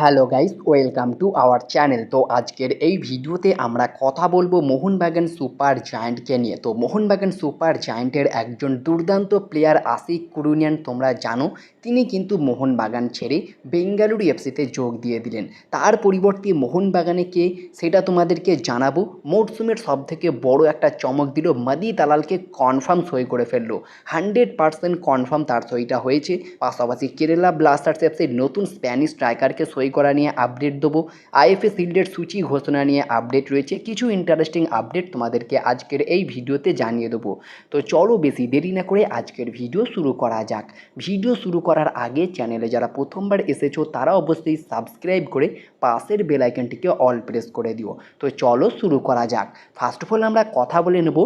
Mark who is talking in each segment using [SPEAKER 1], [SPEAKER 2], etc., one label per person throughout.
[SPEAKER 1] Hello guys welcome to our channel তো আজকের এই ভিডিওতে আমরা কথা বলব মোহনবাগান সুপার জায়ান্টকে নিয়ে। তো মোহনবাগান সুপার জায়ান্টের একজন দুর্দান্ত প্লেয়ার আশিক কুরুনিয়ান, তোমরা জানো, তিনি কিন্তু মোহনবাগান ছেড়ে বেঙ্গালুরু এফসিতে যোগ দিয়ে দিলেন। তার পরিবর্তে মোহনবাগানে কে, সেটা তোমাদেরকে জানাব। মরসুমের সব থেকে বড় একটা চমক দিল মাদি দালালকে কনফার্ম সই করে ফেলল। হান্ড্রেড পার্সেন্ট কনফার্ম তার সইটা হয়েছে। পাশাপাশি কেরালা ব্লাস্টার্স এফসির নতুন স্প্যানিশ স্ট্রাইকারকে সই করা নিয়ে আপডেট দেবো। আইএফএ শিল্ডের সূচি ঘোষণা নিয়ে আপডেট রয়েছে। কিছু ইন্টারেস্টিং আপডেট তোমাদেরকে আজকের এই ভিডিওতে জানিয়ে দেবো। তো চলো বেশি দেরি না করে আজকের ভিডিও শুরু করা যাক। ভিডিও শুরু করার আগে চ্যানেলে যারা প্রথমবার এসেছ, তারা অবশ্যই সাবস্ক্রাইব করে পাশের বেল আইকনটিকে অল প্রেস করে দিও। তো চলো শুরু করা যাক। ফার্স্ট অফ অল আমরা কথা বলে নেব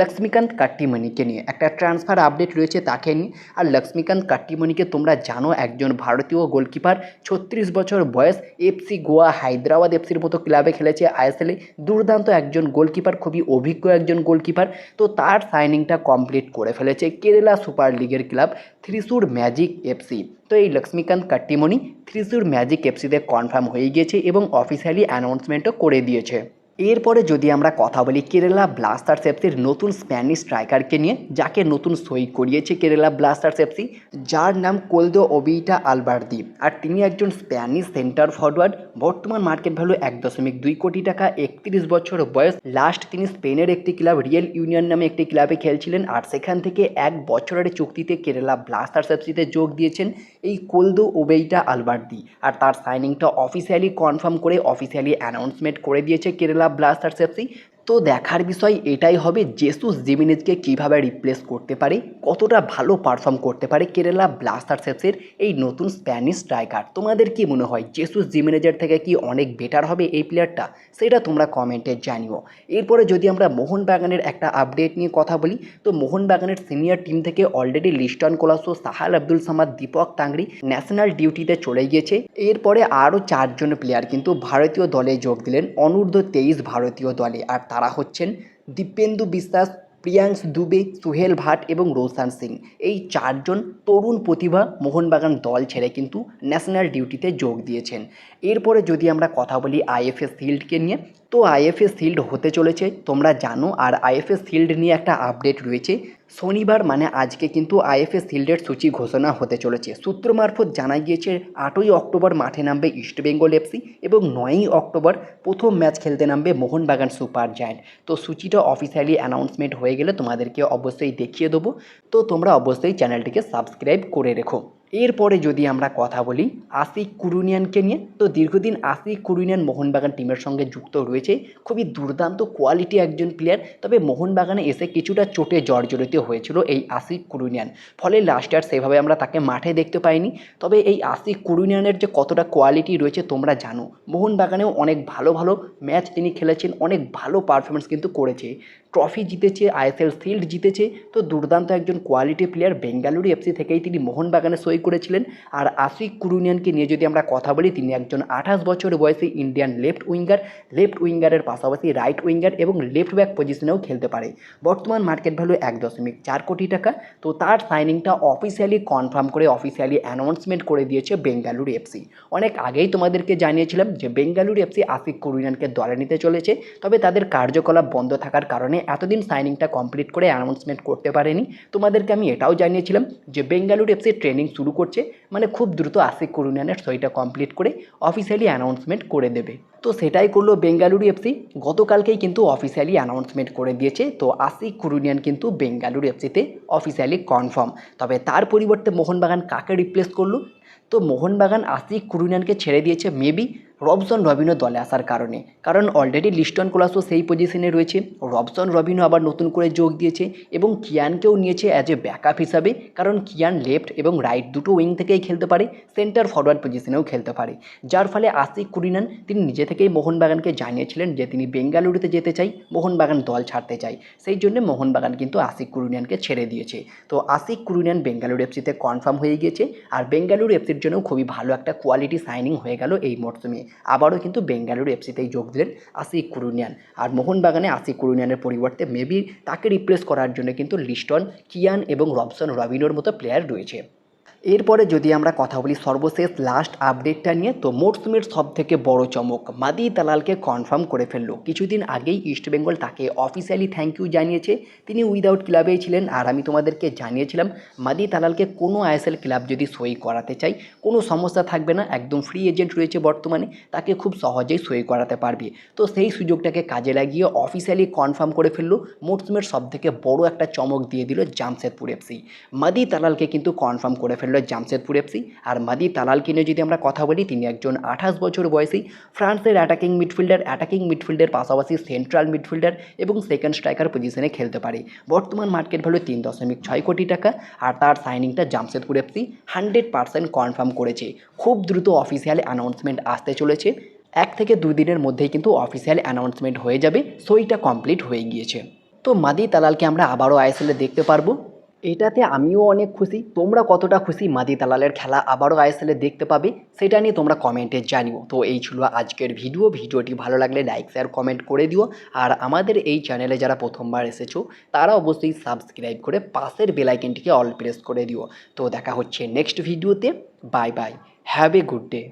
[SPEAKER 1] লক্ষ্মীকান্ত কাট্টিমণিকে নিয়ে। একটা ট্রান্সফার আপডেট রয়েছে তাকে নিয়ে। আর লক্ষ্মীকান্ত কাট্টিমণিকে তোমরা জানো একজন ভারতীয় গোলকিপার ছত্রিশ বছর বয়স এফসি গোয়া, হায়দ্রাবাদ এফসির মতো ক্লাবে খেলেছে আইএসএলে দুর্দান্ত একজন গোলকিপার খুবই অভিজ্ঞ একজন গোলকিপার তো তার সাইনিংটা কমপ্লিট করে ফেলেছে কেরালা সুপার লিগের ক্লাব থ্রিসুর ম্যাজিক এফসি এই লক্ষ্মীকান্ত কাট্টিমণি থ্রিসুর ম্যাজিক এফসিতে কনফার্ম হয়ে গিয়েছে এবং অফিসিয়ালি অ্যানাউন্সমেন্টও করে দিয়েছে। এরপরে যদি আমরা কথা বলি কেরালা ব্লাস্টার্স এফসির নতুন স্প্যানিশ স্ট্রাইকারকে নিয়ে, যাকে নতুন সই করিয়েছে কেরালা ব্লাস্টার্স এফসি যার নাম কোলদো ওবিটা আলবার্দি। আর তিনি একজন স্প্যানিশ সেন্টার ফরওয়ার্ড, বর্তমান মার্কেট ভ্যালু এক দশমিক দুই কোটি টাকা, একত্রিশ বছর বয়স। লাস্ট তিনি স্পেনের একটি ক্লাব, রিয়েল ইউনিয়ন নামে একটি ক্লাবে খেলছিলেন, আর সেখান থেকে এক বছরের চুক্তিতে কেরালা ব্লাস্টার্স এফসিতে যোগ দিয়েছেন এই কোলদো ওবেইটা আলবার্দি। আর তার সাইনিংটা অফিসিয়ালি কনফার্ম করে অফিসিয়ালি অ্যানাউন্সমেন্ট করে দিয়েছে কেরালা ব্লাস্টার্স এফসি তো দেখার বিষয় এটাই হবে জেসুস জিমিনেজকে কীভাবে রিপ্লেস করতে পারে, কতটা ভালো পারফর্ম করতে পারে কেরালা ব্লাস্টার্স এফসির এই নতুন স্প্যানিশ স্ট্রাইকার তোমাদের কি মনে হয় জেসুস জিমিনেজের থেকে কি অনেক বেটার হবে এই প্লেয়ারটা সেটা তোমরা কমেন্টে জানিও। এরপরে যদি আমরা মোহনবাগানের একটা আপডেট নিয়ে কথা বলি, তো মোহনবাগানের সিনিয়র টিম থেকে অলরেডি লিস্টন কোলাসো সাহাল আব্দুল সামাদ, দীপক তাংরি ন্যাশনাল ডিউটিতে চলে গিয়েছে। এরপরে আরও চারজন প্লেয়ার কিন্তু ভারতীয় দলে যোগ দিলেন, অনূর্ধ্ব তেইশ ভারতীয় দলে। আর তারা হচ্ছেন দীপেন্দু বিশ্বাস, প্রিয়াংশ দুবে, সুহেল ভাট এবং রোশান সিং। এই চারজন তরুণ প্রতিভা মোহনবাগান দল ছেড়ে কিন্তু ন্যাশনাল ডিউটিতে যোগ দিয়েছেন। এরপরে যদি আমরা কথা বলি আইএফএস শিল্ডকে নিয়ে তো আইএফএস শিল্ড হতে চলেছে, তোমরা জানো, আর আইএফএস শিল্ড নিয়ে একটা আপডেট রয়েছে। শনিবার মানে আজকে কিন্তু আইএফএস শিল্ডের সূচি ঘোষণা হতে চলেছে। সূত্র মারফত জানা গিয়েছে, আটই অক্টোবর মাঠে নামবে ইস্টবেঙ্গল এফসি এবং নয়ই অক্টোবর প্রথম ম্যাচ খেলতে নামবে মোহনবাগান সুপার জায়ান্ট তো সূচিটা অফিসিয়ালি অ্যানাউন্সমেন্ট হয়ে গেলে তোমাদেরকে অবশ্যই দেখিয়ে দেবো। তো তোমরা অবশ্যই চ্যানেলটিকে সাবস্ক্রাইব করে রেখো। এরপরে যদি আমরা কথা বলি আশিক কুরুনিয়ানকে নিয়ে, তো দীর্ঘদিন আশিক কুরুনিয়ান মোহনবাগান টিমের সঙ্গে যুক্ত রয়েছে। খুবই দুর্দান্ত কোয়ালিটি একজন প্লেয়ার তবে মোহনবাগানে এসে কিছুটা চোটে জর্জরিত হয়েছিল এই আশিক কুরুনিয়ান। ফলে লাস্ট সেভাবে আমরা তাকে মাঠে দেখতে পাইনি। তবে এই আশিক কুরুনিয়ানের যে কতটা কোয়ালিটি রয়েছে তোমরা জানো। মোহনবাগানেও অনেক ভালো ভালো ম্যাচ তিনি খেলেছেন, অনেক ভালো পারফরমেন্স কিন্তু করেছে। ট্রফি জিতেছে, আইএসএল শিল্ড জিতেছে, তো দুর্দান্ত একজন কোয়ালিটি প্লেয়ার বেঙ্গালুরু এফসি থেকেই তিনি মোহনবাগানে সই করেছিলেন। আর আশিক কুরুনিয়ানকে নিয়ে যদি আমরা কথা বলি, তিনি একজন আঠাশ বছর বয়সী ইন্ডিয়ান লেফট উইঙ্গার। লেফট উইঙ্গারের পাশাপাশি রাইট উইঙ্গার এবং লেফট ব্যাক পজিশনেও খেলতে পারে। বর্তমান মার্কেট ভ্যালু এক দশমিক চার কোটি টাকা। তো তার সাইনিংটা অফিসিয়ালি কনফার্ম করে অফিসিয়ালি অ্যানাউন্সমেন্ট করে দিয়েছে বেঙ্গালুরু এফসি অনেক আগেই তোমাদেরকে জানিয়েছিলাম যে বেঙ্গালুরু এফসি আশিক কুরুনিয়ানকে দলে নিতে চলেছে। তবে তাদের কার্যকলাপ বন্ধ থাকার কারণে এতদিন সাইনিংটা কমপ্লিট করে অ্যানাউন্সমেন্ট করতে পারেনি। তোমাদেরকে আমি এটাও জানিয়েছিলাম যে বেঙ্গালুরু এফসি ট্রেনিং শুরু করছে মানে খুব দ্রুত আশিক কুরুনিয়ানের সইটা কমপ্লিট করে অফিসিয়ালি অ্যানাউন্সমেন্ট করে দেবে। তো সেটাই করল বেঙ্গালুরু এফসি গতকালকেই কিন্তু অফিসিয়ালি অ্যানাউন্সমেন্ট করে দিয়েছে। তো আশিক কুরুনিয়ান কিন্তু বেঙ্গালুরু এফসিতে অফিসিয়ালি কনফার্ম তবে তার পরিবর্তে মোহনবাগান কাকে রিপ্লেস করল? তো মোহনবাগান আশিক কুরুনিয়ানকে ছেড়ে দিয়েছে মেবি রবসন রবিনো দলে আসার কারণে। কারণ অলরেডি লিস্টন কোলাসও সেই পজিশনে রয়েছে। রবসন রবিনো আবার নতুন করে যোগ দিয়েছে এবং কিয়ানকেও নিয়েছে অ্যাজ এ ব্যাকআপ হিসাবে। কারণ কিয়ান লেফট এবং রাইট দুটো উইং থেকেই খেলতে পারে সেন্টার ফরওয়ার্ড পজিশনেও খেলতে পারে। যার ফলে আশিক কুরিনান, তিনি নিজে থেকেই মোহনবাগানকে জানিয়েছিলেন যে তিনি বেঙ্গালুরুতে যেতে চাই, মোহনবাগান দল ছাড়তে চাই। সেই জন্য মোহনবাগান কিন্তু আশিক কুরুনিয়ানকে ছেড়ে দিয়েছে। তো আশিক কুরুনিয়ান বেঙ্গালুরু এফসিতে কনফার্ম হয়ে গিয়েছে। আর বেঙ্গালুরু এফসির জন্য খুবই ভালো একটা কোয়ালিটি সাইনিং হয়ে গেল এই মরশুমে আবারও কিন্তু বেঙ্গালুরু এফসিতেই যোগ দিলেন আশিক কুরুনিয়ান। আর মোহনবাগানে আশিক কুরুনিয়ানের পরিবর্তে মেবি তাকে রিপ্লেস করার জন্য কিন্তু লিস্টন, কিয়ান এবং রবসন রবিনোর মতো প্লেয়ার রয়েছে। এরপরে যদি আমরা কথা বলি সর্বশেষ লাস্ট আপডেটটা নিয়ে, তো মরসুমের সব থেকে বড় চমক, মাদি তালালকে কনফার্ম করে ফেলল। কিছুদিন আগেই ইস্টবেঙ্গল তাকে অফিসিয়ালি থ্যাংক ইউ জানিয়েছে। তিনি উইদাউট ক্লাবেই ছিলেন, আর আমি তোমাদেরকে জানিয়েছিলাম, মাদি তালালকে কোনো আইএসএল ক্লাব যদি সই করাতে চাই, কোনো সমস্যা থাকবে না, একদম ফ্রি এজেন্ট রয়েছে বর্তমানে, তাকে খুব সহজেই সই করাতে পারবে। তো সেই সুযোগটাকে কাজে লাগিয়ে অফিসিয়ালি কনফার্ম করে ফেলল মরসুমের সব থেকে বড় একটা চমক দিয়ে দিল জামশেদপুর এফসি মাদি তালালকে কিন্তু কনফার্ম করে ফেলল জামশেদপুর এফসি আর মাদি তালালকে নিয়ে যদি আমরা কথা বলি, তিনি একজন আঠাশ বছর বয়সী ফ্রান্সের অ্যাটাকিং মিডফিল্ডার অ্যাটাকিং মিডফিল্ডের পাশাপাশি সেন্ট্রাল মিডফিল্ডার এবং সেকেন্ড স্ট্রাইকার পজিশনে খেলতে পারে। বর্তমান মার্কেট ভ্যালু তিন দশমিক ছয় কোটি টাকা আর তার সাইনিংটা Jamshedpur FC hundred percent confirm করেছে। খুব দ্রুত অফিসিয়াল অ্যানাউন্সমেন্ট আসতে চলেছে। এক থেকে দুই দিনের মধ্যেই কিন্তু অফিসিয়াল অ্যানাউন্সমেন্ট হয়ে যাবে। সইটা কমপ্লিট হয়ে গিয়েছে। তো মাদি তালালকে আমরা আবারও আইএসএলে দেখতে পারব। এটাতে আমিও অনেক খুশি। তোমরা কতটা খুশি? মাদি দালালের খেলা আবারও আইএসএলে দেখতে পাবে। সেটা নিয়ে তোমরা কমেন্টে জানিও। তো এই ছিল আজকের ভিডিও। ভিডিওটি ভালো লাগলে লাইক, শেয়ার, কমেন্ট করে দিও। আর আমাদের এই চ্যানেলে যারা প্রথমবার এসেছ, তারা অবশ্যই সাবস্ক্রাইব করে পাশের বেলাইকেনটিকে অল প্রেস করে দিও। তো দেখা হচ্ছে নেক্সট ভিডিওতে। Bye bye. Have a good day.